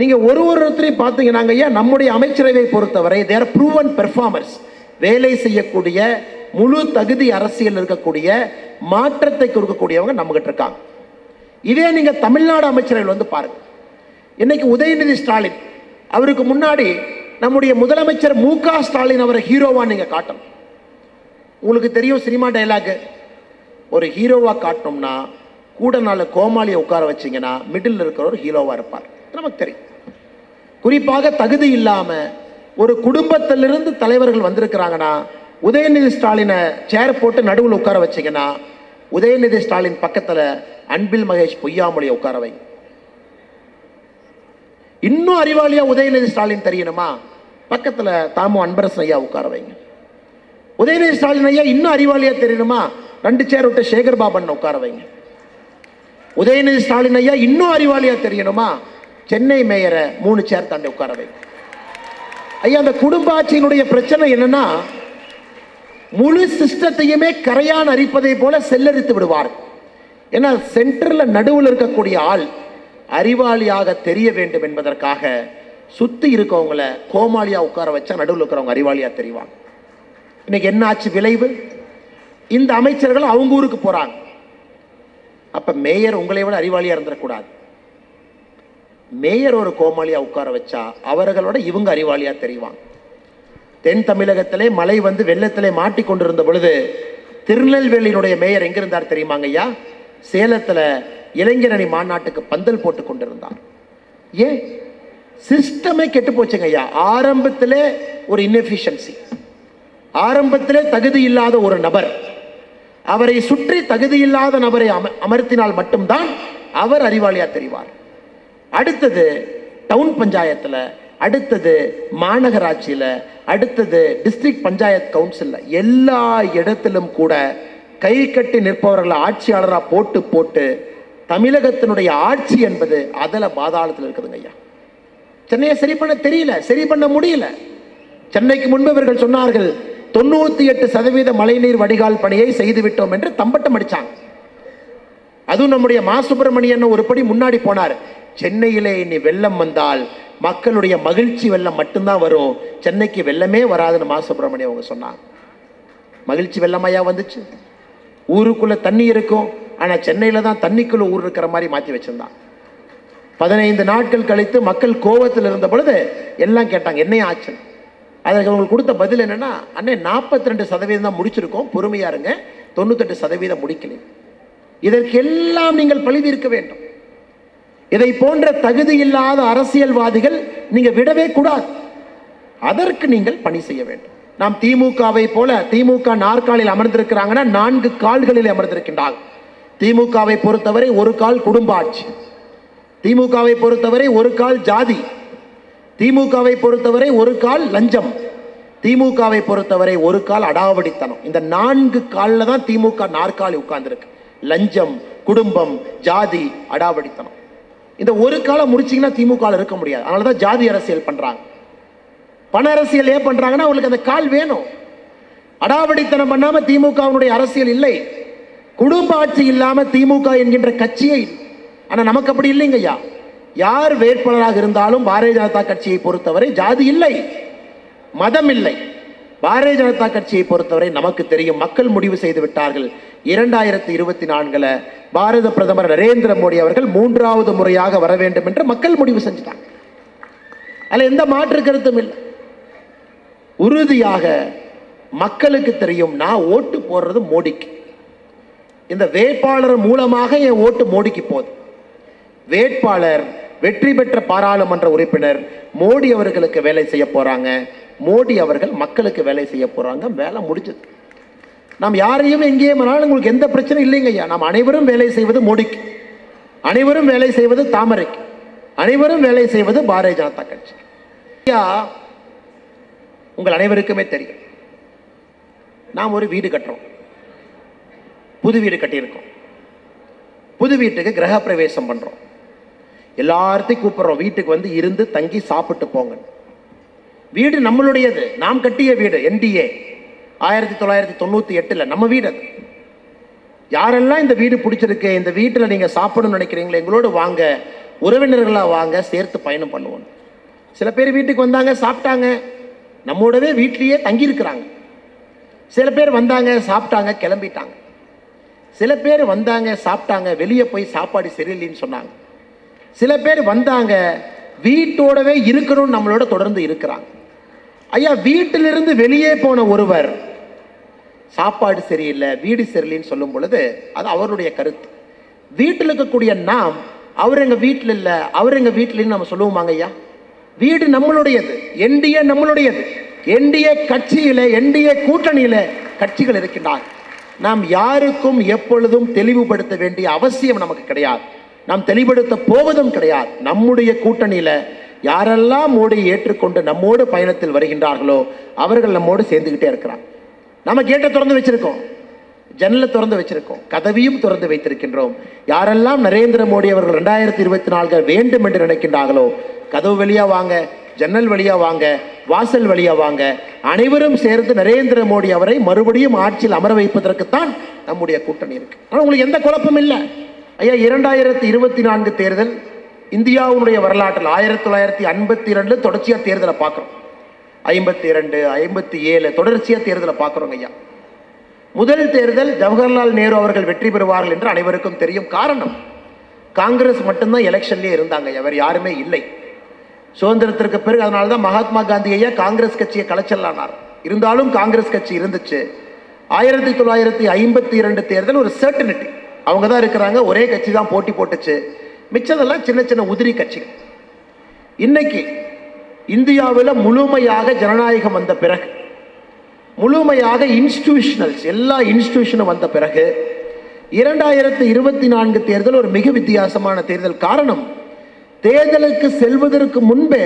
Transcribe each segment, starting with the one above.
நீங்கள் ஒரு ஒருத்தரையும் பார்த்தீங்கன்னாங்க ஐயா நம்முடைய அமைச்சரவை பொறுத்தவரை தேர் ப்ரூவன் பெர்ஃபார்மர்ஸ் வேலை செய்யக்கூடிய முழு தகுதி அரசியல் இருக்கக்கூடிய மாற்றத்தை கொடுக்கக்கூடியவங்க நம்மகிட்ட இருக்காங்க. இதே நீங்கள் தமிழ்நாடு அமைச்சரவையில் வந்து பாருங்கள் இன்னைக்கு உதயநிதி ஸ்டாலின் அவருக்கு முன்னாடி நம்முடைய முதலமைச்சர் மு க ஸ்டாலின் அவரை ஹீரோவாக நீங்கள் காட்டணும். உங்களுக்கு தெரியும் சினிமா டயலாக் ஒரு ஹீரோவாக காட்டணும்னா கூட நாலு கோமாளியை உட்கார வச்சீங்கன்னா மிடில் இருக்கிறவர் ஹீரோவாக இருப்பார். நமக்கு குறிப்பாக தகுதி இல்லாம ஒரு குடும்பத்திலிருந்து தலைவர்கள் வந்திருக்கிறாங்கன்னா உதயநிதி ஸ்டாலினை சேர் போட்டு நடுவில் உட்கார வச்சீங்கன்னா உதயநிதி ஸ்டாலின் பக்கத்துல அன்பில் மகேஷ் பொய்யாமொழியை உட்கார வைங்க. இன்னும் அறிவாளியா உதயநிதி ஸ்டாலின் தெரியணுமா? பக்கத்துல தாமு அன்பரசன் ஐயா உட்கார வைங்க. உதயநிதி ஸ்டாலின் ஐயா இன்னும் அறிவாளியா தெரியணுமா? ரெண்டு சேர் விட்டு சேகர் பாபன் உட்கார வைங்க. உதயநிதி ஸ்டாலின் ஐயா இன்னும் அறிவாளியா தெரியணுமா? சென்னை மேயரை மூணு சேர் தாண்டி உட்கார வைங்க ஐயா அந்த குடும்ப ஆட்சியினுடைய பிரச்சனை என்னன்னா முழு சிஸ்டத்தையுமே கரையான் அரிப்பதை போல செல்லரித்து விடுவார். ஏன்னா சென்டரில் நடுவில் இருக்கக்கூடிய ஆள் அறிவாளியாக தெரிய வேண்டும் என்பதற்காக சுத்தி இருக்கவங்கள கோமாளியா உட்கார வச்சா நடுவில் இருக்கிறவங்க அறிவாளியா தெரிவாங்க. இன்னைக்கு என்ன ஆச்சு விளைவு? இந்த அமைச்சர்கள் அவங்க ஊருக்கு போறாங்க. அப்ப மேயர் உங்களை விட அறிவாளியா இருந்துடக்கூடாது மேயர் ஒரு கோமாளியா உட்கார வச்சா அவர்களோட இவங்க அறிவாளியா தெரிவாங்க தென் தமிழகத்திலே மழை வந்து வெள்ளத்திலே மாட்டிக்கொண்டிருந்த பொழுது திருநெல்வேலியினுடைய மேயர் எங்கிருந்தார் தெரியுமாங்க ஐயா? சேலத்துல இளைஞரணி மாநாட்டுக்கு பந்தல் போட்டு கொண்டிருந்தார். ஏன் சிஸ்டமே கெட்டு போச்சுங்க ஐயா. ஆரம்பத்திலே ஒரு இன்எஃபிஷியன்சி ஆரம்பத்திலே தகுதி இல்லாத ஒரு நபர். அவரை சுற்றி தகுதி இல்லாத நபரை அம- அமர்த்தினால் மட்டும்தான் அவர் அறிவாளியா தெரிவார். அடுத்தது டவுன் பஞ்சாயத்துல அடுத்தது மாநகராட்சியில அடுத்தது டிஸ்ட்ரிக்ட் பஞ்சாயத் கவுன்சிலில் எல்லா இடத்திலும் கூட கை கட்டி நிற்பவர்களை ஆட்சியாளராக போட்டு போட்டு தமிழகத்தினுடைய ஆட்சி என்பது அதில் பாதாளத்தில் இருக்குதுங்க ஐயா. சென்னையை சரி பண்ண தெரியல சரி பண்ண முடியல. சென்னைக்கு முன்பு இவர்கள் சொன்னார்கள் தொண்ணூத்தி எட்டு சதவீத மழைநீர் வடிகால் பணியை செய்து விட்டோம் என்று தம்பட்டம் அடித்தாங்க அதுவும் நம்முடைய மா சுப்பிரமணியன் ஒரு படி முன்னாடி போனார். சென்னையிலே இனி வெள்ளம் வந்தால் மக்களுடைய மகிழ்ச்சி வெள்ளம் மட்டும்தான் வரும். சென்னைக்கு வெள்ளமே வராதுன்னு மா சுப்பிரமணியம் அவங்க சொன்னாங்க. மகிழ்ச்சி வெள்ளமாயா வந்துச்சு. ஊருக்குள்ள தண்ணி இருக்கும். ஆனால் சென்னையில் தான் தண்ணிக்குள்ள ஊர் இருக்கிற மாதிரி மாற்றி வச்சுருந்தான் பதினைந்து நாட்கள் கழித்து மக்கள் கோவத்தில் இருந்த பொழுது எல்லாம் கேட்டாங்க என்னைய ஆச்சு அதற்கு அவங்களுக்கு கொடுத்த பதில் என்னென்னா அண்ணே நாற்பத்தி ரெண்டு சதவீதம் தான் முடிச்சிருக்கோம். பொறுமையாருங்க தொண்ணூத்தெட்டு சதவீதம் முடிக்கலை. இதற்கெல்லாம் நீங்கள் பழி தீர்க்க வேண்டும். இதை போன்ற தகுதி இல்லாத அரசியல்வாதிகள் நீங்க விடவே கூடாது. அதற்கு நீங்கள் பணி செய்ய வேண்டும். நாம் திமுகவை போல திமுக நாற்காலில் அமர்ந்திருக்கிறாங்கன்னா நான்கு கால்களில் அமர்ந்திருக்கின்றார்கள். திமுகவை பொறுத்தவரை ஒரு கால் குடும்ப ஆட்சி. திமுகவை பொறுத்தவரை ஒரு கால் ஜாதி. திமுகவை பொறுத்தவரை ஒரு கால் லஞ்சம். திமுகவை பொறுத்தவரை ஒரு கால் அடாவடித்தனம். இந்த நான்கு காலில் தான் திமுக நாற்காலி உட்கார்ந்துருக்கு. லஞ்சம் குடும்பம் ஜாதி அடாவடித்தனம். இந்த ஒரு காலம் முடிச்சீங்கன்னா திமுக இருக்க முடியாது. அதனால தான் ஜாதி அரசியல் பண்ணுறாங்க பண அரசியல் ஏன் பண்ணுறாங்கன்னா அவங்களுக்கு அந்த கால் வேணும். அடாவடித்தனம் பண்ணாமல் திமுகவுடைய அரசியல் இல்லை. குடும்ப ஆட்சி இல்லாமல் திமுக என்கின்ற கட்சியை ஆனால் நமக்கு அப்படி இல்லைங்க ஐயா யார் வேட்பாளராக இருந்தாலும் பாரதிய ஜனதா கட்சியை பொறுத்தவரை ஜாதி இல்லை. மதம் இல்லை. பாரதிய ஜனதா கட்சியை பொறுத்தவரை நமக்கு தெரியும் மக்கள் முடிவு செய்து விட்டார்கள். இரண்டாயிரத்தி இருபத்தி நான்குல பாரத பிரதமர் நரேந்திர மோடி அவர்கள் மூன்றாவது முறையாக வர வேண்டும் என்று மக்கள் முடிவு செஞ்சுட்டாங்க. அதுல எந்த மாற்று கருத்தும் இல்லை. உறுதியாக மக்களுக்கு தெரியும் நான் ஓட்டு போடுறது மோடிக்கு. இந்த வேட்பாளர் மூலமாக என் ஓட்டு மோடிக்கு போகுது வேட்பாளர் வெற்றி பெற்ற பாராளுமன்ற உறுப்பினர் மோடி அவர்களுக்கு வேலை செய்ய போறாங்க. மோடி அவர்கள் மக்களுக்கு வேலை செய்ய போறாங்க வேலை முடிஞ்சது. நாம் யாரையும் எங்கேயும் உங்களுக்கு எந்த பிரச்சனையும் இல்லைங்க ஐயா. நாம் அனைவரும் வேலை செய்வது மோடிக்கு. அனைவரும் வேலை செய்வது தாமரைக்கு. அனைவரும் வேலை செய்வது பாரதிய ஜனதா கட்சி. ஐயா உங்கள் அனைவருக்குமே தெரியும். நாம் ஒரு வீடு கட்டுறோம். புது வீடு கட்டியிருக்கோம். புது வீட்டுக்கு கிரக பிரவேசம் பண்றோம். எல்லார்த்தையும் கூப்பிடுறோம். வீட்டுக்கு வந்து இருந்து தங்கி சாப்பிட்டு போங்கன்னு. வீடு நம்மளுடையது. நாம் கட்டிய வீடு என்டிஏ ஆயிரத்தி தொள்ளாயிரத்தி தொண்ணூற்றி எட்டில் நம்ம வீடு அது. யாரெல்லாம் இந்த வீடு பிடிச்சிருக்கு இந்த வீட்டில் நீங்கள் சாப்பிடணும்னு நினைக்கிறீங்களோ எங்களோடு வாங்க. உறவினர்களாக வாங்க சேர்த்து பயணம் பண்ணுவோம். சில பேர் வீட்டுக்கு வந்தாங்க சாப்பிட்டாங்க. நம்மோடவே வீட்லேயே தங்கியிருக்கிறாங்க. சில பேர் வந்தாங்க சாப்பிட்டாங்க கிளம்பிட்டாங்க. சில பேர் வந்தாங்க சாப்பிட்டாங்க வெளியே போய் சாப்பாடு சரியில்லைன்னு சொன்னாங்க. சில பேர் வந்தாங்க வீட்டோடவே இருக்கணும்னு நம்மளோட தொடர்ந்து இருக்கிறாங்க. ஐயா வீட்டிலிருந்து வெளியே போன ஒருவர் சாப்பாடு சரியில்லை வீடு சரியில்லைன்னு சொல்லும் பொழுது அது அவருடைய கருத்து. வீட்டில் இருக்கக்கூடிய நாம் அவர் எங்கள் வீட்டில் இல்லை அவர் எங்கள் வீட்டிலன்னு நம்ம சொல்லுவோமாங்க ஐயா? வீடு நம்மளுடையது என்டிஏ நம்மளுடையது. என்டிஏ கட்சியில் என்டிஏ கூட்டணியில் கட்சிகள் இருக்கின்றார் நாம் யாருக்கும் எப்பொழுதும் தெளிவுபடுத்த வேண்டிய அவசியம் நமக்கு கிடையாது. நாம் தெளிவுபடுத்த போவதும் கிடையாது. நம்முடைய கூட்டணியில் யாரெல்லாம் மோடி ஏற்றுக்கொண்டு நம்மோடு பயணத்தில் வருகின்றார்களோ அவர்கள் நம்மோடு சேர்ந்துக்கிட்டே இருக்கிறாங்க நம்ம கேட்டை திறந்து வச்சிருக்கோம். ஜன்னலை திறந்து வச்சிருக்கோம். கதவியும் திறந்து வைத்திருக்கின்றோம். யாரெல்லாம் நரேந்திர மோடி அவர்கள் ரெண்டாயிரத்தி இருபத்தி நான்கு வேண்டும் என்று நினைக்கின்றார்களோ கதவு வழியா வாங்க ஜன்னல் வழியா வாங்க வாசல் வழியா வாங்க அனைவரும் சேர்ந்து நரேந்திர மோடி அவரை மறுபடியும் ஆட்சியில் அமர வைப்பதற்குத்தான் நம்முடைய கூட்டணி இருக்கு. ஆனால் உங்களுக்கு எந்த குழப்பம் இல்லை. ஐயா இரண்டாயிரத்தி இருபத்தி நான்கு தேர்தல் இந்தியாவுடைய வரலாற்றில் ஆயிரத்தி தொள்ளாயிரத்தி ஐம்பத்தி இரண்டு தொடர்ச்சியாக தேர்தலை பார்க்குறோம். ஐம்பத்தி இரண்டு ஐம்பத்தி ஏழு தொடர்ச்சியாக தேர்தலை பார்க்குறோங்க ஐயா. முதல் தேர்தல் ஜவஹர்லால் நேரு அவர்கள் வெற்றி பெறுவார்கள் என்று அனைவருக்கும் தெரியும் காரணம் காங்கிரஸ் மட்டும்தான் எலெக்ஷன்லேயே இருந்தாங்க அவர் யாருமே இல்லை. சுதந்திரத்திற்கு பிறகு அதனால தான் மகாத்மா காந்தி ஐயா காங்கிரஸ் கட்சியை கலைச்சலானார் இருந்தாலும் காங்கிரஸ் கட்சி இருந்துச்சு. ஆயிரத்தி தொள்ளாயிரத்தி ஐம்பத்தி இரண்டு தேர்தல் ஒரு சர்டனிட்டி அவங்க தான் இருக்கிறாங்க ஒரே கட்சி தான் போட்டி போட்டுச்சு. மிச்சதெல்லாம் சின்ன சின்ன உதிரி கட்சிகள். இன்னைக்கு இந்தியாவில் முழுமையாக ஜனநாயகம் வந்த பிறகு முழுமையாக இன்ஸ்டிடியூஷனல்ஸ் எல்லா இன்ஸ்டிடியூஷனும் வந்த பிறகு இரண்டாயிரத்தி இருபத்தி நான்கு தேர்தல் ஒரு மிக வித்தியாசமான தேர்தல் காரணம் தேர்தலுக்கு செல்வதற்கு முன்பே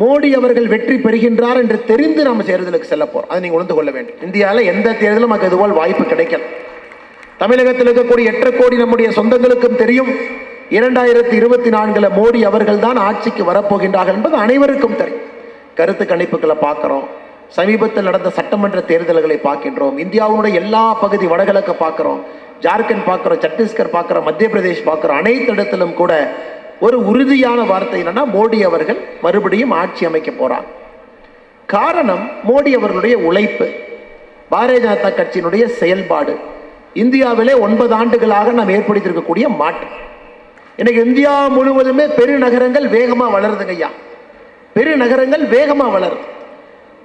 மோடி அவர்கள் வெற்றி பெறுகின்றார் என்று தெரிந்து நாம் தேர்தலுக்கு செல்ல போகிறோம் அதை நீங்கள் உணர்ந்து கொள்ள வேண்டும். இந்தியாவில் எந்த தேர்தலும் நமக்கு இதுபோல் வாய்ப்பு கிடைக்கல. தமிழகத்தில் இருக்கக்கூடிய எட்டு கோடி நம்முடைய சொந்தங்களுக்கும் தெரியும். இரண்டாயிரத்தி இருபத்தி நான்கில் மோடி அவர்கள் தான் ஆட்சிக்கு வரப்போகின்றார்கள் என்பது அனைவருக்கும் தெரியும். கருத்து கணிப்புகளை பார்க்குறோம். சமீபத்தில் நடந்த சட்டமன்ற தேர்தல்களை பார்க்கின்றோம். இந்தியாவுடைய எல்லா பகுதி வடகிழக்கு பார்க்குறோம். ஜார்க்கண்ட் பார்க்குறோம். சத்தீஸ்கர் பார்க்குறோம். மத்திய பிரதேஷ் பார்க்குறோம். அனைத்து இடத்திலும் கூட ஒரு உறுதியான வார்த்தை என்னன்னா மோடி அவர்கள் மறுபடியும் ஆட்சி அமைக்க போகிறாங்க காரணம் மோடி அவர்களுடைய உழைப்பு பாரதிய ஜனதா கட்சியினுடைய செயல்பாடு. இந்தியாவிலே ஒன்பது ஆண்டுகளாக நாம் ஏற்படுத்தியிருக்கக்கூடிய மாற்றம். இன்னைக்கு இந்தியா முழுவதுமே பெருநகரங்கள் வேகமாக வளருதுங்க ஐயா. பெருநகரங்கள் வேகமாக வளருது.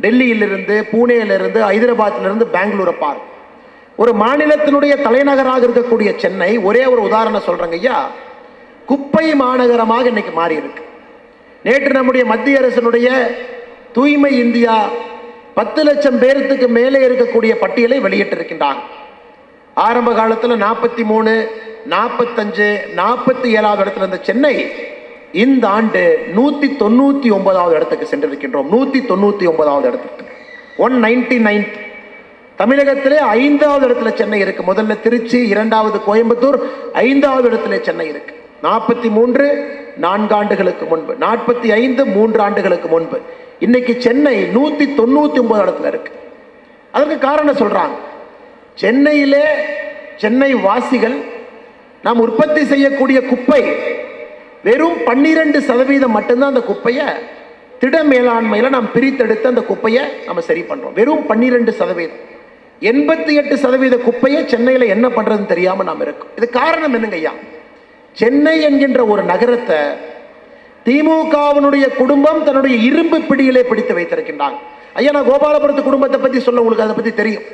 டெல்லியிலிருந்து பூனேயிலிருந்து ஹைதராபாத்திலிருந்து பெங்களூரை பாரு. ஒரு மாநிலத்தினுடைய தலைநகராக இருக்கக்கூடிய சென்னை ஒரே ஒரு உதாரணம் சொல்கிறேங்க ஐயா. குப்பை மாநகரமாக இன்னைக்கு மாறி இருக்கு நேற்று நம்முடைய மத்திய அரசினுடைய தூய்மை இந்தியா பத்து லட்சம் பேர்த்துக்கு மேலே இருக்கக்கூடிய பட்டியலை வெளியிட்டிருக்கின்றாங்க ஆரம்ப காலத்தில் நாற்பத்தி மூணு நாற்பத்தஞ்சு நாற்பத்தி ஏழாவது இடத்துல இருந்த சென்னை இந்த ஆண்டு நூற்றி தொண்ணூற்றி ஒன்பதாவது இடத்துக்கு சென்றிருக்கின்றோம். நூற்றி தொண்ணூற்றி ஒன்பதாவது இடத்துக்கு. ஒன் நைன்டி நைன் தமிழகத்திலே ஐந்தாவது இடத்துல சென்னை இருக்குது முதல்ல திருச்சி இரண்டாவது கோயம்புத்தூர் ஐந்தாவது இடத்துல சென்னை இருக்கு. நாற்பத்தி மூன்று நான்காண்டுகளுக்கு முன்பு. நாற்பத்தி ஐந்து மூன்று ஆண்டுகளுக்கு முன்பு. இன்னைக்கு சென்னை நூற்றி தொண்ணூற்றி ஒன்பது இடத்துல இருக்கு. அதற்கு காரணம் சொல்கிறாங்க சென்னையிலே சென்னை வாசிகள் நாம் உற்பத்தி செய்யக்கூடிய குப்பை வெறும் பன்னிரெண்டு சதவீதம் மட்டும்தான் அந்த குப்பையை திட மேலாண்மையில் நாம் பிரித்தெடுத்து அந்த குப்பையை நம்ம சரி பண்ணுறோம் வெறும் பன்னிரெண்டு சதவீதம். எண்பத்தி எட்டு சதவீத குப்பையை சென்னையில் என்ன பண்ணுறதுன்னு தெரியாமல் நாம் இருக்கோம். இது காரணம் என்னங்க ஐயா? சென்னை என்கின்ற ஒரு நகரத்தை திமுகவினுடைய குடும்பம் தன்னுடைய இரும்பு பிடியிலே பிடித்து வைத்திருக்கின்றாங்க. ஐயா நான் கோபாலபுரத்து குடும்பத்தை பற்றி சொல்ல உங்களுக்கு அதை பற்றி தெரியும்.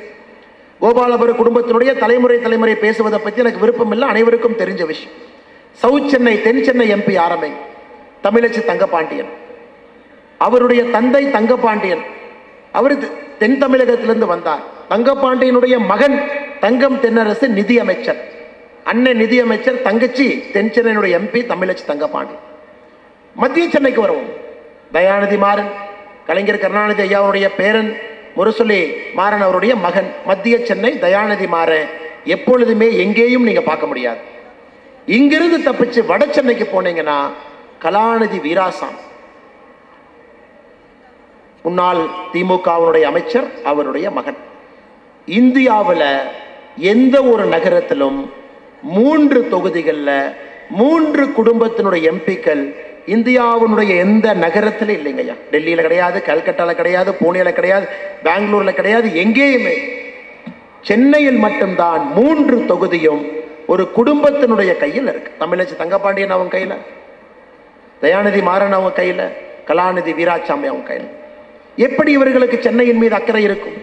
கோபாலபுர குடும்பத்தினுடைய தலைமுறை தலைமுறை பேசுவதை பற்றி எனக்கு விருப்பம் இல்லை அனைவருக்கும் தெரிஞ்ச விஷயம். சவுத் சென்னை தென் சென்னை எம்பி ஆரம்பி தமிழச்சி தங்கப்பாண்டியன். அவருடைய தந்தை தங்கபாண்டியன் அவர் தென் தமிழகத்திலிருந்து வந்தார். தங்கப்பாண்டியனுடைய மகன் தங்கம் தென்னரசு நிதி அமைச்சர் அண்ணன் நிதி அமைச்சர் தங்கச்சி தென் சென்னையினுடைய எம்பி தமிழச்சி தங்கபாண்டியன் மத்திய சென்னைக்கு வருவோம். தயாநிதி மாறன் கலைஞர் கருணாநிதி ஐயாவுடைய பேரன் முரசொலி மாறன் அவருடைய மகன் மத்திய சென்னை தயாநிதி மாறன் எப்பொழுதுமே எங்கேயும் நீங்க பார்க்க முடியாது. இங்கிருந்து தப்பிச்சு வட சென்னைக்கு போனீங்கன்னா கலாநிதி வீராசாமி. முன்னாள் திமுகவினுடைய அமைச்சர் அவருடைய மகன். இந்தியாவில் எந்த ஒரு நகரத்திலும் மூன்று தொகுதிகளில் மூன்று குடும்பத்தினுடைய எம்பிக்கள் இந்தியாவினுடைய எந்த நகரத்தில் இல்லைங்கய்யா டெல்லியில் கிடையாது கல்கட்டாவில் கிடையாது பூனேல கிடையாது பெங்களூரில் கிடையாது எங்கேயுமே. சென்னையில் மட்டும்தான் மூன்று தொகுதியும் ஒரு குடும்பத்தினுடைய கையில் இருக்கு. தமிழச்சி தங்கப்பாண்டியன் அவன் கையில் தயாநிதி மாறன் அவன் கையில் கலாநிதி வீராசாமி அவன் கையில். எப்படி இவர்களுக்கு சென்னையின் மீது அக்கறை இருக்கும்?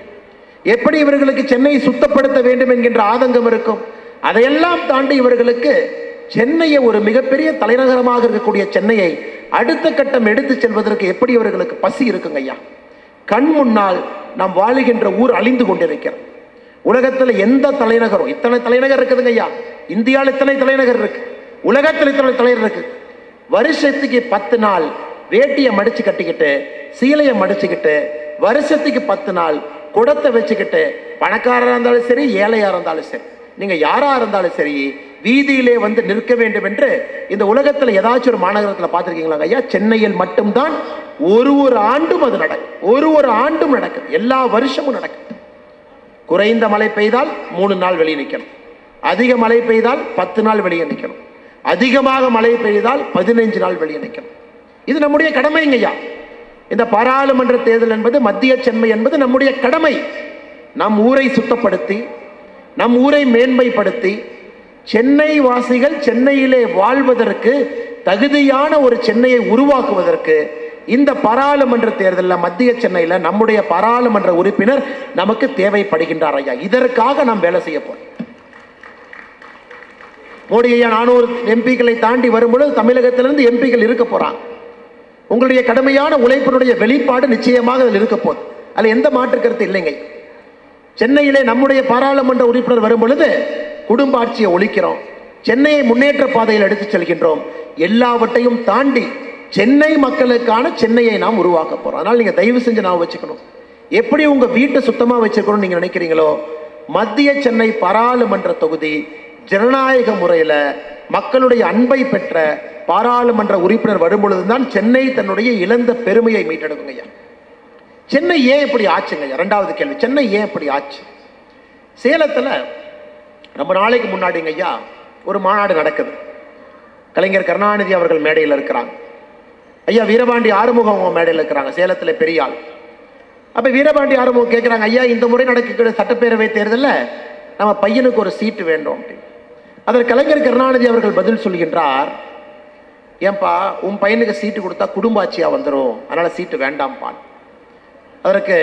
எப்படி இவர்களுக்கு சென்னையை சுத்தப்படுத்த வேண்டும் என்கின்ற ஆதங்கம் இருக்கும்? அதையெல்லாம் தாண்டி இவர்களுக்கு சென்னையை ஒரு மிகப்பெரிய தலைநகரமாக இருக்கக்கூடிய சென்னையை அடுத்த கட்டம் எடுத்து செல்வதற்கு எப்படி அவர்களுக்கு பசி இருக்குங்க ஐயா? கண் முன்னால் நாம் வாழுகின்ற ஊர் அழிந்து கொண்டிருக்கிறது. உலகத்தில் எந்த தலைநகரம் இத்தனை தலைநகர் இருக்குதுங்க ஐயா? இந்தியாவில் இத்தனை தலைநகர் இருக்கு. உலகத்தில் இத்தனை தலைநகர் இருக்கு. வருஷத்துக்கு பத்து நாள் வேட்டியை மடிச்சு கட்டிக்கிட்டு சீலையை மடிச்சுக்கிட்டு வருஷத்துக்கு பத்து நாள் குடத்தை வச்சுக்கிட்டு பணக்காரராக இருந்தாலும் சரி ஏழையாக இருந்தாலும் சரி. நீங்கள் யாராக இருந்தாலும் சரி வீதியிலே வந்து நிற்க வேண்டும் என்று இந்த உலகத்தில் ஏதாச்சும் ஒரு மாநகரத்தில் பார்த்துருக்கீங்களா ஐயா? சென்னையில் மட்டும்தான் ஒரு ஒரு ஆண்டும் அது நடக்கும். ஒரு ஒரு ஆண்டும் நடக்கும். எல்லா வருஷமும் நடக்கும். குறைந்த மழை பெய்தால் மூணு நாள் வெளியே நிற்கணும் அதிக மழை பெய்தால் பத்து நாள் வெளியே நிற்கணும் அதிகமாக மழை பெய்தால் பதினைஞ்சு நாள் வெளியே நிற்கணும் இது நம்முடைய கடமைங்கய்யா இந்த பாராளுமன்ற தேர்தல் என்பது மத்திய சென்மை என்பது நம்முடைய கடமை. நம் ஊரை சுத்தப்படுத்தி நம் ஊரை மேன்மைப்படுத்தி சென்னை வாசிகள் சென்னையிலே வாழ்வதற்கு தகுதியான ஒரு சென்னையை உருவாக்குவதற்கு இந்த பாராளுமன்ற தேர்தலில் மத்திய சென்னையில் நம்முடைய பாராளுமன்ற உறுப்பினர் நமக்கு தேவைப்படுகின்றார் ஐயா. இதற்காக நாம் வேலை செய்ய போறோம். மோடி ஐயா நானூறு எம்பிக்களை தாண்டி வரும்பொழுது தமிழகத்திலிருந்து எம்பிக்கள் இருக்க போறாங்க. உங்களுடைய கடுமையான உழைப்பினுடைய வெளிப்பாடு நிச்சயமாக அதில் இருக்க போகுது. அதில் எந்த மாற்று கருத்து இல்லைங்க. சென்னையிலே நம்முடைய பாராளுமன்ற உறுப்பினர் வரும் பொழுது குடும்ப ஆட்சியை ஒழிக்கிறோம். சென்னையை முன்னேற்ற பாதையில் எடுத்து செல்கின்றோம். எல்லாவற்றையும் தாண்டி சென்னை மக்களுக்கான சென்னையை நாம் உருவாக்க போறோம். அதனால நீங்க தயவு செஞ்சு நான் வச்சுக்கணும். எப்படி உங்க வீட்டை சுத்தமா வச்சுக்கணும்னு நீங்க நினைக்கிறீங்களோ மத்திய சென்னை பாராளுமன்ற தொகுதி ஜனநாயக முறையில மக்களுடைய அன்பை பெற்ற பாராளுமன்ற உறுப்பினர் வரும்பொழுதுதான் சென்னை தன்னுடைய இழந்த பெருமையை மீட்டெடுக்குங்க ஐயா. சென்னை ஏன் இப்படி ஆச்சுங்க ரெண்டாவது கேள்வி. சென்னை ஏன் இப்படி ஆச்சு? சேலத்தில் ரொம்ப நாளைக்கு முன்னாடிங்க ஐயா ஒரு மாநாடு நடக்குது. கலைஞர் கருணாநிதி அவர்கள் மேடையில் இருக்கிறாங்க. ஐயா வீரபாண்டி ஆறுமுகம் அவங்க மேடையில் இருக்கிறாங்க சேலத்தில் பெரிய ஆள். அப்போ வீரபாண்டி ஆறுமுகம் கேட்குறாங்க ஐயா இந்த முறை நடக்கக்கூடிய சட்டப்பேரவை தேர்தலில் நம்ம பையனுக்கு ஒரு சீட்டு வேண்டும் அப்படின்னு. அதற்கு கலைஞர் கருணாநிதி அவர்கள் பதில் சொல்கின்றார் ஏன்பா உன் பையனுக்கு சீட்டு கொடுத்தா குடும்ப ஆட்சியா வந்துடும் அதனால் சீட்டு வேண்டாம்பான். அவருக்கு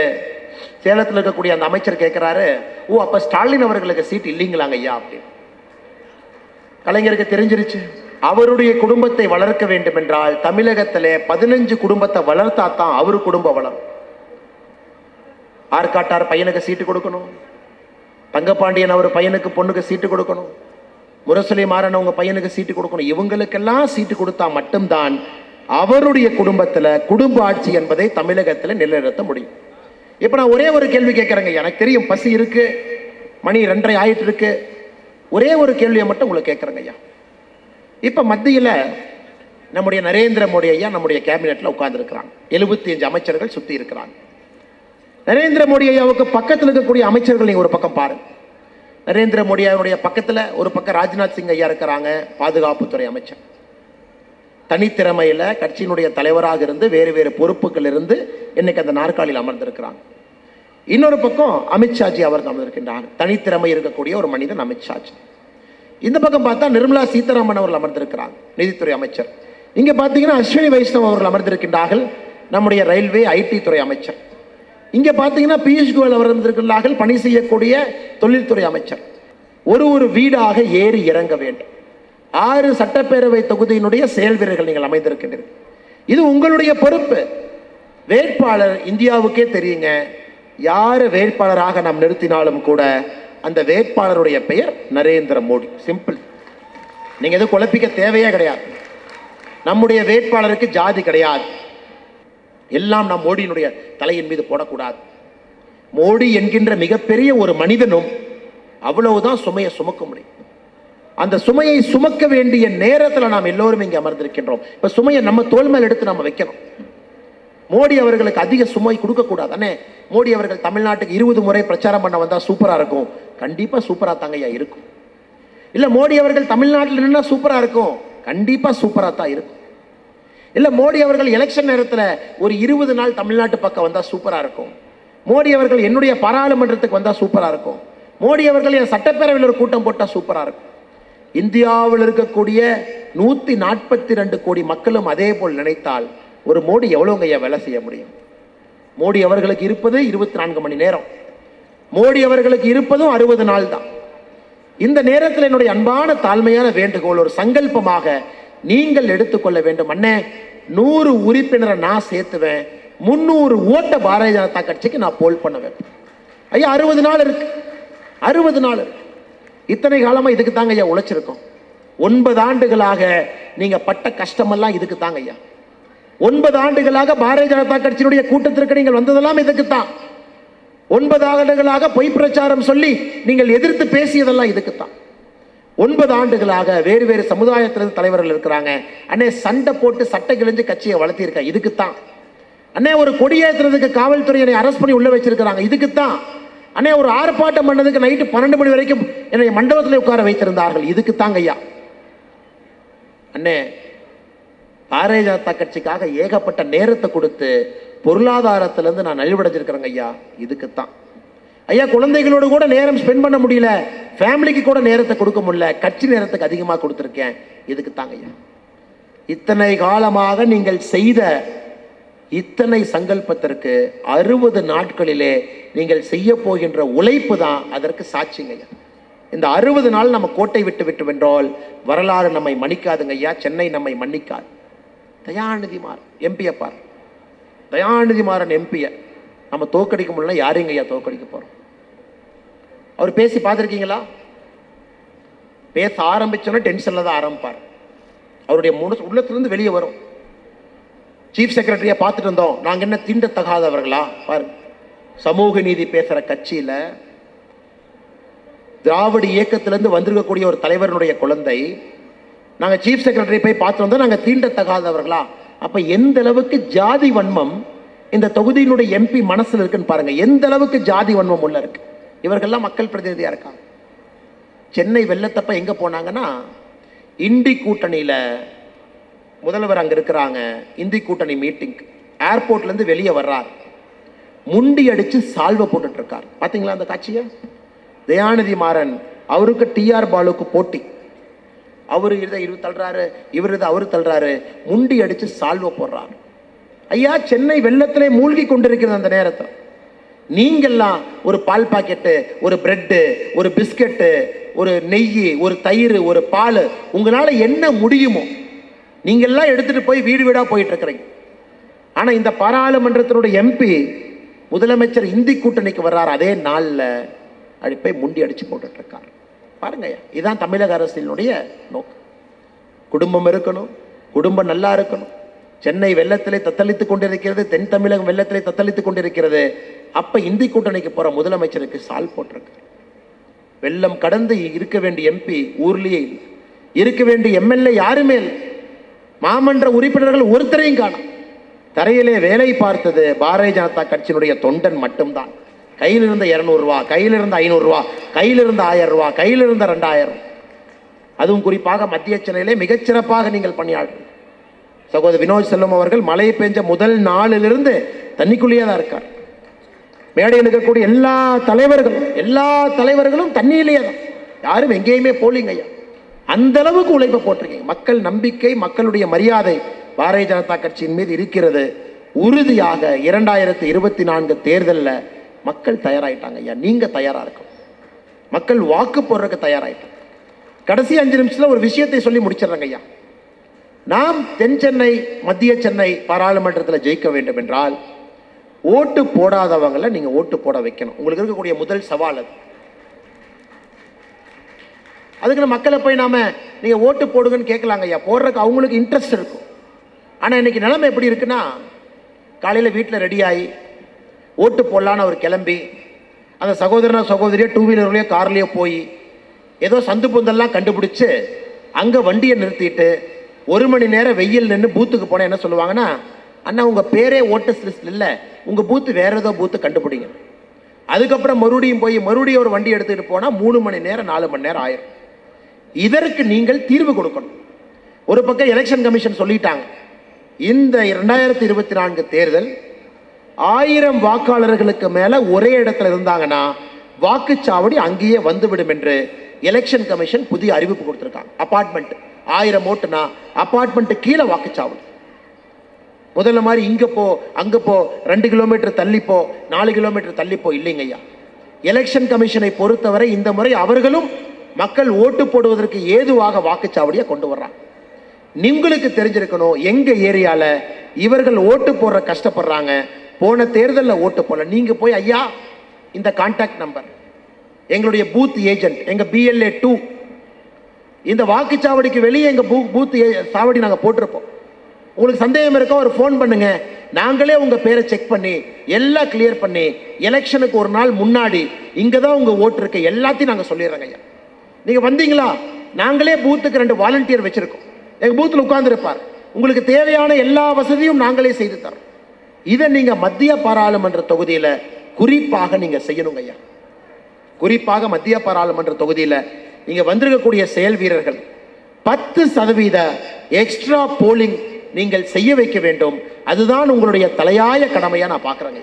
சேலத்தில் இருக்கக்கூடிய அந்த அமைச்சர் கேட்குறாரு ஓ அப்ப ஸ்டாலின் அவர்களுக்கு சீட் இல்லைங்களாங்க ஐயா? அப்படின்னு. கலைஞருக்கு தெரிஞ்சிருச்சு அவருடைய குடும்பத்தை வளர்க்க வேண்டும் என்றால் தமிழகத்தில் பதினஞ்சு குடும்பத்தை வளர்த்தா தான் அவரு குடும்பம் வளரும். ஆற்காட்டார் பையனுக்கு சீட்டு கொடுக்கணும் தங்கப்பாண்டியன் அவர் பையனுக்கு பொண்ணுக்கு சீட்டு கொடுக்கணும் முரசொலி மாறன் அவங்க பையனுக்கு சீட்டு கொடுக்கணும் இவங்களுக்கெல்லாம் சீட்டு கொடுத்தா மட்டும்தான் அவருடைய குடும்பத்தில் குடும்ப ஆட்சி என்பதை தமிழகத்தில் நிலைநிறுத்த முடியும். இப்போ நான் ஒரே ஒரு கேள்வி கேட்குறேங்க எனக்கு தெரியும் பசி இருக்கு மணி ரெண்டரை ஆயிட்டு இருக்கு. ஒரே ஒரு கேள்வியை மட்டும் உங்களுக்கு கேட்குறேங்க ஐயா. இப்போ மத்தியில் நம்முடைய நரேந்திர மோடி ஐயா நம்முடைய கேபினெட்டில் உட்காந்துருக்கிறாங்க எழுபத்தி அஞ்சு அமைச்சர்கள் சுற்றி இருக்கிறாங்க. நரேந்திர மோடி ஐயாவுக்கு பக்கத்தில் இருக்கக்கூடிய அமைச்சர்கள் நீங்கள் ஒரு பக்கம் பாருங்கள் நரேந்திர மோடி ஐயாவுடைய பக்கத்தில் ஒரு பக்கம் ராஜ்நாத் சிங் ஐயா இருக்கிறாங்க பாதுகாப்புத்துறை அமைச்சர். தனித்திறமையில் கட்சியினுடைய தலைவராக இருந்து வேறு வேறு பொறுப்புகள் இருந்து இன்னைக்கு அந்த நாற்காலியில் அமர்ந்திருக்கிறாங்க இன்னொரு பக்கம் அமித்ஷாஜி அவர் அமர்ந்திருக்கின்றார். தனித்திறமை இருக்கக்கூடிய ஒரு மனிதன் அமித்ஷாஜி இந்த பக்கம் பார்த்தா நிர்மலா சீதாராமன் அவர்கள் அமர்ந்திருக்கிறாங்க நிதித்துறை அமைச்சர். இங்கே பார்த்தீங்கன்னா அஸ்வினி வைஷ்ணவ் அவர்கள் அமர்ந்திருக்கின்றார்கள் நம்முடைய ரயில்வே ஐடி துறை அமைச்சர். இங்கே பார்த்தீங்கன்னா பியூஷ் கோயல் அவர் இருந்திருக்கிறார்கள் பணி செய்யக்கூடிய தொழில்துறை அமைச்சர். ஒரு ஒரு வீடாக ஏறி இறங்க வேண்டும். ஆறு சட்டப்பேரவை தொகுதியினுடைய செயல் வீரர்கள் நீங்கள் அமைந்திருக்கின்றீர்கள். இது உங்களுடைய பொறுப்பு. வேட்பாளர் இந்தியாவுக்கே தெரியுங்க. யார் வேட்பாளராக நாம் நிறுத்தினாலும் கூட அந்த வேட்பாளருடைய பெயர் நரேந்திர மோடி. சிம்பிள் நீங்கள் எதுவும் குழப்பிக்க தேவையே கிடையாது. நம்முடைய வேட்பாளருக்கு ஜாதி கிடையாது. எல்லாம் நம் மோடியினுடைய தலையின் மீது போடக்கூடாது. மோடி என்கின்ற மிகப்பெரிய ஒரு மனிதனும் அவ்வளவுதான் சுமையை சுமக்க முடியும். அந்த சுமையை சுமக்க வேண்டிய நேரத்தில் நாம் எல்லோரும் இங்கே அமர்ந்திருக்கின்றோம். இப்போ சுமையை நம்ம தோல் மேல் எடுத்து நம்ம வைக்கணும். மோடி அவர்களுக்கு அதிக சுமை கொடுக்கக்கூடாது அண்ணே மோடி அவர்கள் தமிழ்நாட்டுக்கு இருபது முறை பிரச்சாரம் பண்ண வந்தால் சூப்பராக இருக்கும். கண்டிப்பாக சூப்பராக தாங்கய்யா இருக்கும். இல்லை மோடி அவர்கள் தமிழ்நாட்டில் நின்னா சூப்பராக இருக்கும். கண்டிப்பாக சூப்பராக தான் இருக்கும். இல்லை மோடி அவர்கள் எலெக்ஷன் நேரத்தில் ஒரு இருபது நாள் தமிழ்நாட்டு பக்கம் வந்தால் சூப்பராக இருக்கும். மோடி அவர்கள் என்னுடைய பாராளுமன்றத்துக்கு வந்தால் சூப்பராக இருக்கும். மோடி அவர்கள் என் சட்டப்பேரவையில் ஒரு கூட்டம் போட்டால் சூப்பராக இருக்கும். இந்தியாவில் இருக்கக்கூடிய நூற்றி நாற்பத்தி ரெண்டு கோடி மக்களும் அதே போல் நினைத்தால் ஒரு மோடி எவ்வளோங்க ஐயா வேலை செய்ய முடியும்? மோடி அவர்களுக்கு இருப்பது இருபத்தி நான்கு மணி நேரம். மோடி அவர்களுக்கு இருப்பதும் அறுபது நாள் தான். இந்த நேரத்தில் என்னுடைய அன்பான தாழ்மையான வேண்டுகோள் ஒரு சங்கல்பமாக நீங்கள் எடுத்துக்கொள்ள வேண்டும். அண்ணே நூறு உறுப்பினரை நான் சேர்த்துவேன். முன்னூறு ஓட்ட பாரதிய ஜனதா கட்சிக்கு நான் போல் பண்ண வைப்பேன் ஐயா அறுபது நாள் இருக்கு. அறுபது நாள் இருக்கு. இத்தனை காலமாக இதுக்கு தாங்க ஐயா உழைச்சிருக்கோம். ஒன்பது ஆண்டுகளாக நீங்கள் பட்ட கஷ்டமெல்லாம் இதுக்கு தாங்க ஐயா. ஒன்பது ஆண்டுகளாக பாரதிய ஜனதா கட்சியினுடைய கூட்டத்திற்கு நீங்கள் வந்ததெல்லாம் இதுக்கு தான். ஒன்பது ஆண்டுகளாக பொய் பிரச்சாரம் சொல்லி நீங்கள் எதிர்த்து பேசியதெல்லாம் இதுக்குத்தான் ஒன்பது ஆண்டுகளாக வேறு வேறு சமுதாயத்திலிருந்து தலைவர்கள் இருக்கிறாங்க. அண்ணே சண்டை போட்டு சட்டை கிழிஞ்சு கட்சியை வளர்த்திருக்கேன் இதுக்கு தான். அண்ணே ஒரு கொடியேற்றுறதுக்கு காவல்துறையினை அரெஸ்ட் பண்ணி உள்ள வச்சிருக்கிறாங்க இதுக்குத்தான் அண்ணே ஒரு ஆர்ப்பாட்டம் பண்ணதுக்கு நைட்டு பன்னெண்டு மணி வரைக்கும் என்னை மண்டபத்தில் உட்கார வைத்திருந்தார்கள். இதுக்குத்தாங்க ஐயா அண்ணே பாரதிய ஜனதா கட்சிக்காக ஏகப்பட்ட நேரத்தை கொடுத்து பொருளாதாரத்திலேருந்து நான் நலிவடைஞ்சிருக்கிறேங்க ஐயா. இதுக்குத்தான் ஐயா குழந்தைகளோடு கூட நேரம் ஸ்பெண்ட் பண்ண முடியல. ஃபேமிலிக்கு கூட நேரத்தை கொடுக்க முடியல. கட்சி நேரத்துக்கு அதிகமாக கொடுத்துருக்கேன். இதுக்கு தாங்க ஐயா இத்தனை காலமாக நீங்கள் செய்த இத்தனை சங்கல்பத்திற்கு அறுபது நாட்களிலே நீங்கள் செய்ய போகின்ற உழைப்பு தான் அதற்கு சாட்சிங்க ஐயா. இந்த அறுபது நாள் நம்ம கோட்டை விட்டு விட்டு வென்றால் வரலாறு நம்மை மன்னிக்காதுங்க ஐயா சென்னை நம்மை மன்னிக்காது. தயாநிதி மாறன் எம்பியை பாரு. தயாநிதி மாறன் எம்பியை நம்ம தோக்கடிக்க முடியல யாரையும் ஐயா தோக்கடிக்க போறோம்? அவர் பேசி பார்த்துருக்கீங்களா? பேச ஆரம்பிச்சோன்னா டென்ஷனில் தான் ஆரம்பிப்பார். அவருடைய முன உள்ளத்திலிருந்து வெளியே வரும். சீஃப் செக்ரட்டரியை பார்த்துட்டு இருந்தோம் நாங்கள் என்ன தீண்டத்தகாதவர்களா? பாரு சமூக நீதி பேசுகிற கட்சியில் திராவிட இயக்கத்திலேருந்து வந்திருக்கக்கூடிய ஒரு தலைவரனுடைய குழந்தை நாங்கள் சீஃப் செக்ரட்டரி போய் பார்த்து வந்தோம். நாங்கள் தீண்டத்தகாதவர்களா? அப்போ எந்த அளவுக்கு ஜாதி வன்மம் இந்த தொகுதியினுடைய எம்பி மனசில் இருக்குன்னு பாருங்கள் எந்த அளவுக்கு ஜாதி வன்மம் உள்ள இருக்கு? இவர்கள்லாம் மக்கள் பிரதிநிதியாக இருக்காங்க. சென்னை வெள்ளத்தப்ப எங்கே போனாங்கன்னா இண்டி கூட்டணியில் முதல்வர் அங்கே இருக்கிறாங்க இந்தி கூட்டணி மீட்டிங் ஏர்போர்ட்லேருந்து வெளியே வர்றார். முண்டி அடித்து சால்வை போட்டுட்ருக்கார் பார்த்தீங்களா அந்த காட்சியை? தயாநிதி மாறன் அவருக்கு டிஆர் பாலுக்கு போட்டி. அவர் இதை இவர் தள்ளுறாரு இவர் இதை அவர் தள்ளுறாரு. முண்டி அடித்து சால்வை போடுறார். ஐயா சென்னை வெள்ளத்திலே மூழ்கி கொண்டிருக்கிறது அந்த நேரத்தில். நீங்கள்லாம் ஒரு பால் பாக்கெட்டு ஒரு பிரெட்டு ஒரு பிஸ்கெட்டு ஒரு நெய் ஒரு தயிர் ஒரு பால் உங்களால் என்ன முடியுமோ நீங்கள்லாம் எடுத்துகிட்டு போய் வீடு வீடாக போயிட்டுருக்குறீங்க. ஆனால் இந்த பாராளுமன்றத்தினுடைய எம்பி முதலமைச்சர் இந்தி கூட்டணிக்கு வர்றார். அதே நாளில் அப்படி போய் முண்டி அடித்து போட்டுட்ருக்கார். பாருங்க இதுதான் தமிழக அரசினுடைய நோக்கம். குடும்பம் இருக்கணும் குடும்பம் நல்லா இருக்கணும். சென்னை வெள்ளத்திலே தத்தளித்துக் கொண்டிருக்கிறது தென் தமிழகம் வெள்ளத்திலே தத்தளித்துக் கொண்டிருக்கிறது. அப்போ இந்தி கூட்டணிக்கு போகிற முதலமைச்சருக்கு சால் போட்டிருக்கு. வெள்ளம் கடந்து இருக்க வேண்டிய எம்பி ஊர்லேயே இல்லை. இருக்க வேண்டிய எம்எல்ஏ யாருமே இல்லை. மாமன்ற உறுப்பினர்கள் ஒருத்தரையும் காணும். தரையிலே வேலை பார்த்தது பாரதிய ஜனதா கட்சியினுடைய தொண்டன் மட்டும்தான். கையில் இருந்த இரநூறுவா கையில் இருந்த ஐநூறுரூவா கையில் இருந்த ஆயிரம் ரூபா கையில் இருந்த ரெண்டாயிரம். அதுவும் குறிப்பாக மத்திய சென்னையிலே மிகச்சிறப்பாக நீங்கள் பணியாற்று. சகோதரர் வினோத் செல்வம் அவர்கள் மழை பெஞ்ச முதல் நாளிலிருந்து தண்ணிக்குள்ளேயே தான் இருக்கார். மேடையில் இருக்கக்கூடிய எல்லா தலைவர்களும் எல்லா தலைவர்களும் தண்ணியிலேயே தான். யாரும் எங்கேயுமே போலிங்க ஐயா. அந்த அளவுக்கு உழைப்பை போட்டிருக்கீங்க. மக்கள் நம்பிக்கை மக்களுடைய மரியாதை பாரதிய ஜனதா கட்சியின் மீது இருக்கிறது. உறுதியாக இரண்டாயிரத்தி இருபத்தி நான்கு தேர்தலில் மக்கள் தயாராயிட்டாங்க ஐயா. நீங்கள் தயாராக இருக்கும் மக்கள் வாக்கு போடுறதுக்கு தயாராயிட்டாங்க. கடைசி அஞ்சு நிமிஷத்தில் ஒரு விஷயத்தை சொல்லி முடிச்சிடுறாங்க ஐயா. நாம் தென் சென்னை மத்திய சென்னை பாராளுமன்றத்தில் ஜெயிக்க வேண்டும் என்றால் ஓட்டு போடாதவங்களை நீங்கள் ஓட்டு போட வைக்கணும். உங்களுக்கு இருக்கக்கூடிய முதல் சவால் அது. அதுக்குன்னு மக்களை போய் நாம நீங்கள் ஓட்டு போடுங்கன்னு கேட்கலாங்க ஐயா. போடுறதுக்கு அவங்களுக்கு இன்ட்ரெஸ்ட் இருக்கும். ஆனால் இன்னைக்கு நிலைமை எப்படி இருக்குன்னா காலையில் வீட்டில் ரெடியாகி ஓட்டு போடலான்னு அவர் கிளம்பி அந்த சகோதரனோ சகோதரியோ டூ வீலர்லையோ கார்லேயோ போய் ஏதோ சந்து பொந்தெல்லாம் கண்டுபிடிச்சி அங்கே வண்டியை நிறுத்திட்டு ஒரு மணி நேரம் வெயில் நின்று பூத்துக்கு போனால் என்ன சொல்லுவாங்கன்னா அண்ணா உங்கள் பேரே ஓட்டர்ஸ் லிஸ்ட் இல்லை. உங்கள் பூத்து வேறு ஏதோ பூத்து கண்டுபிடிங்க. அதுக்கப்புறம் மறுபடியும் போய் மறுபடியும் ஒரு வண்டி எடுத்துகிட்டு போனால் மூணு மணி நேரம் நாலு மணி நேரம் ஆயிரும். இதற்கு நீங்கள் தீர்வு கொடுக்கணும். ஒரு பக்கம் எலெக்ஷன் கமிஷன் சொல்லிட்டாங்க. இந்த இரண்டாயிரத்தி இருபத்தி நான்கு தேர்தல் ஆயிரம் வாக்காளர்களுக்கு மேல ஒரே இடத்துல இருந்தாங்கன்னா வாக்குச்சாவடி அங்கேயே வந்துவிடும் என்று எலெக்ஷன் கமிஷன் புதிய அறிவிப்பு கொடுத்துருக்காங்க. அப்பார்ட்மெண்ட் ஆயிரம் ஓட்டுனா அப்பார்ட்மெண்ட்டு கீழே வாக்குச்சாவடி. முதல்ல மாதிரி இங்கே போ அங்கே போ ரெண்டு கிலோமீட்டர் தள்ளிப்போ நாலு கிலோமீட்டர் தள்ளிப்போ இல்லைங்கய்யா எலெக்ஷன் கமிஷனை பொறுத்தவரை இந்த முறை அவர்களும் மக்கள் ஓட்டு போடுவதற்கு ஏதுவாக வாக்குச்சாவடியை கொண்டு வர்றாங்க. உங்களுக்கு தெரிஞ்சிருக்கணும் எங்கள் ஏரியாவில் இவர்கள் ஓட்டு போடுற கஷ்டப்படுறாங்க போன தேர்தலில் ஓட்டு போடல. நீங்கள் போய் ஐயா இந்த கான்டாக்ட் நம்பர் எங்களுடைய பூத் ஏஜென்ட் எங்கள் பிஎல்ஏ டூ இந்த வாக்குச்சாவடிக்கு வெளியே எங்கள் பூ பூத் சாவடி நாங்கள் போட்டிருப்போம். உங்களுக்கு சந்தேகம் இருக்கா ஒரு ஃபோன் பண்ணுங்க. நாங்களே உங்கள் பேரை செக் பண்ணி எல்லாம் கிளியர் பண்ணி எலெக்ஷனுக்கு ஒரு நாள் முன்னாடி இங்கே தான் உங்கள் ஓட்டு இருக்கு. எல்லாத்தையும் நாங்கள் சொல்லிடுறோங்க ஐயா. நீங்கள் வந்தீங்களா? நாங்களே பூத்துக்கு ரெண்டு வாலண்டியர் வச்சுருக்கோம். எங்கள் பூத்தில் உட்கார்ந்துருப்பார். உங்களுக்கு தேவையான எல்லா வசதியும் நாங்களே செய்து தரோம். இதை நீங்கள் மத்திய பாராளுமன்ற தொகுதியில் குறிப்பாக நீங்கள் செய்யணுங்க ஐயா. குறிப்பாக மத்திய பாராளுமன்ற தொகுதியில் நீங்கள் வந்திருக்கக்கூடிய செயல் வீரர்கள் பத்து சதவீத எக்ஸ்ட்ரா போலிங் நீங்கள் செய்ய வைக்க வேண்டும். அதுதான் உங்களுடைய தலையாய கடமையாக நான் பார்க்குறேங்க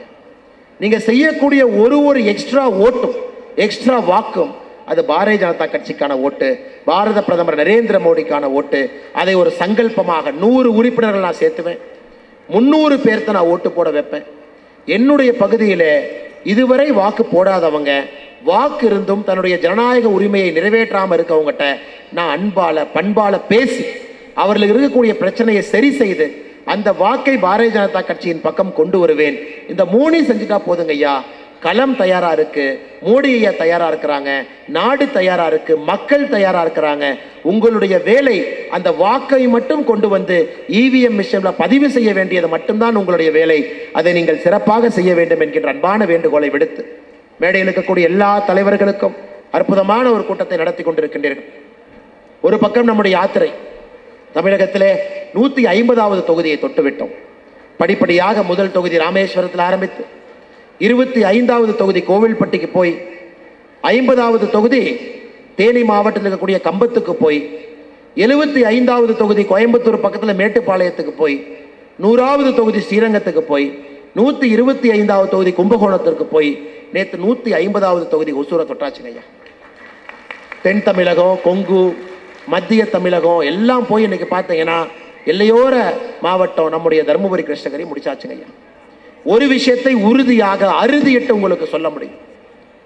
நீங்கள் செய்யக்கூடிய ஒரு ஒரு எக்ஸ்ட்ரா ஓட்டும் எக்ஸ்ட்ரா வாக்கும் அது பாரதிய ஜனதா கட்சிக்கான ஓட்டு பாரத பிரதமர் நரேந்திர மோடிக்கான ஓட்டு. அதை ஒரு சங்கல்பமாக நூறு உறுப்பினர்கள் நான் சேர்த்துவேன். முந்நூறு பேர்த்த நான் ஓட்டு போட வைப்பேன். என்னுடைய பகுதியில் இதுவரை வாக்கு போடாதவங்க வாக்கு இருந்தும் தன்னுடைய ஜனநாயக உரிமையை நிறைவேற்றாமல் இருக்கவங்ககிட்ட நான் அன்பால பண்பால பேசி அவர்களுக்கு இருக்கக்கூடிய பிரச்சனையை சரி செய்து அந்த வாக்கை பாரதிய ஜனதா கட்சியின் பக்கம் கொண்டு வருவேன். இந்த மூணையும் செஞ்சுட்டா போதுங்க ஐயா களம் தயாரா இருக்கு மோடி ஐயா தயாரா இருக்கிறாங்க நாடு தயாரா இருக்கு மக்கள் தயாரா இருக்கிறாங்க. உங்களுடைய வேலை அந்த வாக்கை மட்டும் கொண்டு வந்து இவிஎம் மிஷின்ல பதிவு செய்ய வேண்டியது மட்டும்தான் உங்களுடைய வேலை. அதை நீங்கள் சிறப்பாக செய்ய வேண்டும் என்கின்ற அன்பான வேண்டுகோளை விடுத்து மேடையில் இருக்கக்கூடிய எல்லா தலைவர்களுக்கும் அற்புதமான ஒரு கூட்டத்தை நடத்தி கொண்டிருக்கின்றீர்கள். ஒரு பக்கம் நம்முடைய யாத்திரை தமிழகத்திலே நூத்தி ஐம்பதாவது தொகுதியை தொட்டுவிட்டோம். படிப்படியாக முதல் தொகுதி ராமேஸ்வரத்தில் ஆரம்பித்து இருபத்தி ஐந்தாவது தொகுதி கோவில்பட்டிக்கு போய் ஐம்பதாவது தொகுதி தேனி மாவட்டத்தில் இருக்கக்கூடிய கம்பத்துக்கு போய் எழுபத்தி ஐந்தாவது தொகுதி கோயம்புத்தூர் பக்கத்தில் மேட்டுப்பாளையத்துக்கு போய் நூறாவது தொகுதி ஸ்ரீரங்கத்துக்கு போய் நூற்றி இருபத்தி ஐந்தாவது தொகுதி கும்பகோணத்திற்கு போய் நேற்று நூற்றி ஐம்பதாவது தொகுதி ஒசூரை தொட்டாச்சுங்க ஐயா. தென் தமிழகம் கொங்கு மத்திய தமிழகம் எல்லாம் போய் இன்னைக்கு பார்த்தீங்கன்னா எல்லையோர மாவட்டம் நம்முடைய தருமபுரி கிருஷ்ணகிரி முடிச்சாச்சுங்க ஐயா. ஒரு விஷயத்தை உறுதியாக அறுதியிட்டு உங்களுக்கு சொல்ல முடியும்.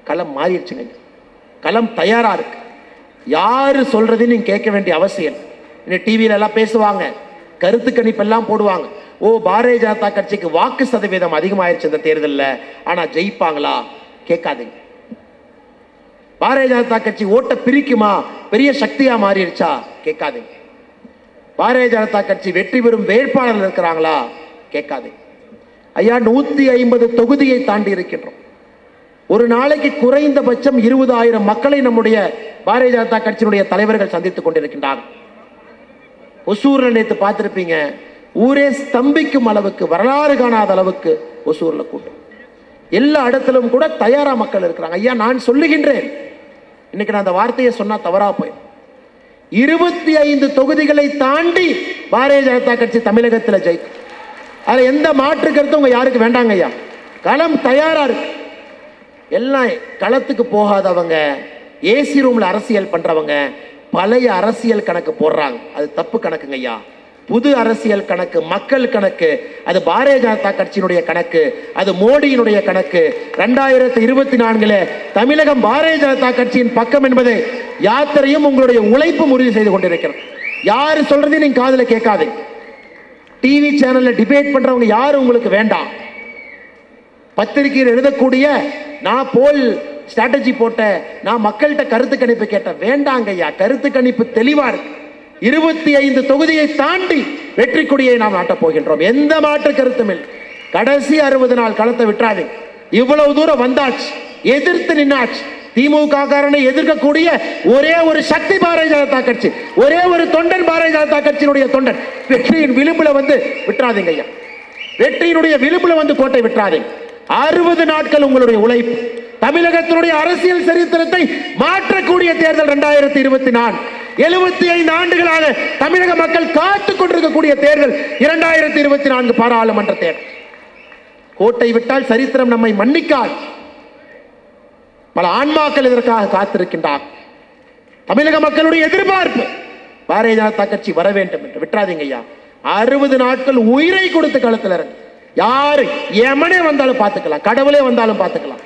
களம் மாறிடுச்சுங்க. களம் தயாராக இருக்கு. யாரு சொல்றதையும் நீங்க கேட்க வேண்டிய அவசியம் இல்லை. டிவியில எல்லாம் பேசுவாங்க. கருத்து கணிப்பெல்லாம் போடுவாங்க. ஓ பாரதிய ஜனதா கட்சிக்கு வாக்கு சதவீதம் அதிகமாயிருச்சு இந்த தேர்தலில். ஆனா ஜெயிப்பாங்களா? கேட்காதீங்க. பாரதிய ஜனதா கட்சி ஓட்டை பிரிக்குமா? பெரிய சக்தியா மாறிடுச்சா? கேட்காதீங்க. பாரதிய ஜனதா கட்சி வெற்றி பெறும் வேட்பாளர்கள் இருக்கிறாங்களா? கேட்காதீங்க. ஐயா நூற்றி ஐம்பது தொகுதியை தாண்டி இருக்கின்றோம். ஒரு நாளைக்கு குறைந்தபட்சம் இருபதாயிரம் மக்களை நம்முடைய பாரதிய ஜனதா கட்சியினுடைய தலைவர்கள் சந்தித்துக் கொண்டிருக்கின்றார்கள் ஒசூரில் நேற்று பார்த்துருப்பீங்க ஊரே ஸ்தம்பிக்கும் அளவுக்கு வரலாறு காணாத அளவுக்கு ஒசூரில் கூட்டம். எல்லா இடத்திலும் கூட தயாராக மக்கள் இருக்கிறாங்க. ஐயா நான் சொல்லுகின்றேன். இன்னைக்கு நான் அந்த வார்த்தையை சொன்னால் தவறாக போயிடும். இருபத்தி ஐந்து தொகுதிகளை தாண்டி பாரதிய ஜனதா கட்சி தமிழகத்தில் ஜெயிக்கும். அதில் எந்த மாற்று கருத்தும் உங்கள் யாருக்கு வேண்டாங்க ஐயா? களம் தயாராக இருக்கு. எல்லாம் களத்துக்கு போகாதவங்க ஏசி ரூமில் அரசியல் பண்ணுறவங்க பழைய அரசியல் கணக்கு போடுறாங்க. அது தப்பு கணக்குங்க ஐயா. புது அரசியல் கணக்கு மக்கள் கணக்கு அது பாரதிய ஜனதா கட்சியினுடைய கணக்கு அது மோடியினுடைய கணக்கு. ரெண்டாயிரத்தி இருபத்தி நான்கில் தமிழகம் பாரதிய ஜனதா கட்சியின் பக்கம் என்பதை யாத்திரையும் உங்களுடைய உழைப்பும் உறுதி செய்து கொண்டிருக்கிறது. யார் சொல்றதையும் நீங்க காதில் கேட்காதீங்க. டிவி சேனலில் டிபேட் பண்ணுறவங்க யாரும் உங்களுக்கு வேண்டாம்? பத்திரிகையில் எழுதக்கூடிய நான் போல் ஸ்ட்ராட்டஜி போட்ட நான் மக்கள்கிட்ட கருத்து கணிப்பு கேட்டேன் வேண்டாங்க ஐயா. கருத்து கணிப்பு தெளிவாக இருக்கு. இருபத்தி ஐந்து தொகுதியை தாண்டி வெற்றி கொடியை நாம் நாட்டப் போகின்றோம். எந்த மாற்று கருத்தும் இல்லை. கடைசி அறுபது நாள் களத்தை விட்டாது இவ்வளவு தூரம் வந்தாச்சு. எதிர்த்து நின்னாச்சு. திமுக காரனை எதிர்க்கக்கூடிய ஒரே ஒரு சக்தி பாரதிய ஜனதா கட்சி ஒரே ஒரு தொண்டன் பாரதிய ஜனதா கட்சியினுடைய தொண்டன் வெற்றியின் விளிம்புல வந்து விட்டுறாதீங்க ஐயா. வெற்றியினுடைய விளிம்புல வந்து கோட்டை விட்டுறாதீங்க. அறுபது நாட்கள் உங்களுடைய உழைப்பு தமிழகத்தினுடைய அரசியல் சரித்திரத்தை மாற்றக்கூடிய தேர்தல் இரண்டாயிரத்தி இருபத்தி நான்கு. எழுபத்தி ஐந்து ஆண்டுகளாக தமிழக மக்கள் காத்து கொண்டிருக்கக்கூடிய தேர்தல் இரண்டாயிரத்தி இருபத்தி நான்கு பாராளுமன்ற தேர்தல். கோட்டை விட்டால் சரித்திரம் நம்மை மன்னிக்காது. பல ஆன்மாக்கள் இதற்காக காத்திருக்கின்றார்? தமிழக மக்களுடைய எதிர்பார்ப்பு. பாரதிய ஜனதா கட்சி வர வேண்டும் என்று. விட்டுறாதீங்க ஐயா அறுபது நாட்கள் உயிரை கொடுத்து களத்தில் இறங்கு. யாரு? எமனே வந்தாலும் பார்த்துக்கலாம். கடவுளே வந்தாலும் பார்த்துக்கலாம்.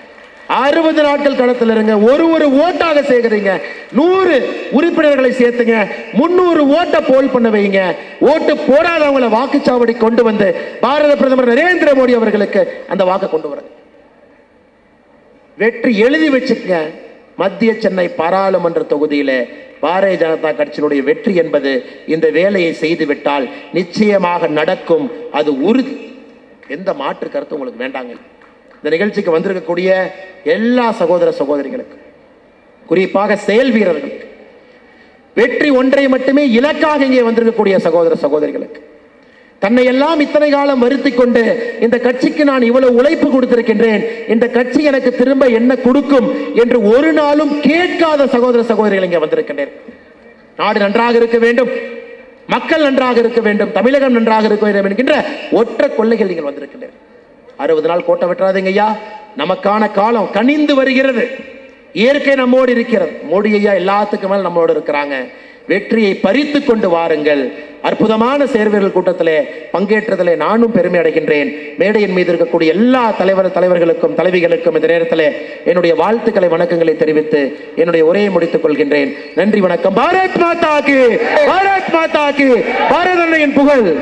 அறுபது நாட்கள் களத்தில் இருங்க. ஒரு ஒரு ஓட்டாக சேர்க்குறீங்க நூறு உறுப்பினர்களை சேர்த்துங்க. முன்னூறு ஓட்டை போல் பண்ண வைங்க. ஓட்டு போடாதவங்களை வாக்குச்சாவடி கொண்டு வந்து பாரத பிரதமர் நரேந்திர மோடி அவர்களுக்கு அந்த வாக்கை கொண்டு வரங்க வெற்றி எழுதி வச்சுக்க மத்திய சென்னை பாராளுமன்ற தொகுதியில் பாரதிய ஜனதா கட்சியினுடைய வெற்றி என்பது இந்த வேலையை செய்துவிட்டால் நிச்சயமாக நடக்கும். அது உறுதி. எந்த மாற்று கருத்து உங்களுக்கு வேண்டாங்க. இந்த நிகழ்ச்சிக்கு வந்திருக்கக்கூடிய எல்லா சகோதர சகோதரிகளுக்கு குறிப்பாக செயல் வீரர்களுக்கு வெற்றி ஒன்றை மட்டுமே இலக்காக இங்கே வந்திருக்கக்கூடிய சகோதர சகோதரிகளுக்கு தன்னை எல்லாம் இத்தனை காலம் வருத்தி கொண்டு இந்த கட்சிக்கு நான் இவ்வளவு உழைப்பு கொடுத்திருக்கின்றேன் இந்த கட்சி எனக்கு திரும்ப என்ன கொடுக்கும் என்று ஒரு நாளும் கேட்காத சகோதர சகோதரிகள் இங்கே வந்திருக்கின்றேன் நாடு நன்றாக இருக்க வேண்டும் மக்கள் நன்றாக இருக்க வேண்டும் தமிழகம் நன்றாக இருக்க வேண்டும் என்கின்ற ஒற்ற கொள்ளைகள் நீங்கள் வந்திருக்கின்றேன் அறுபது நாள் கோட்டை விட்டுறாதீங்க ஐயா நமக்கான காலம் கனிந்து வருகிறது. இயற்கை நம்மோடு இருக்கிறது. மோடி ஐயா எல்லாத்துக்கு மேல் நம்மளோடு இருக்கிறாங்க. வெற்றியை பறித்து கொண்டு வாருங்கள். அற்புதமான சேர்வர்கள் கூட்டத்திலே பங்கேற்றதிலே நானும் பெருமை அடைகின்றேன். மேடையின் மீது இருக்கக்கூடிய எல்லா தலைவர் தலைவர்களுக்கும் தலைவிகளுக்கும் இந்த நேரத்தில் என்னுடைய வாழ்த்துக்களை வணக்கங்களை தெரிவித்து என்னுடைய உரையை முடித்துக் கொள்கின்றேன். நன்றி வணக்கம். பாரத் மாதாக்கு பாரத் மாதாக்கு பாரத புகழ்.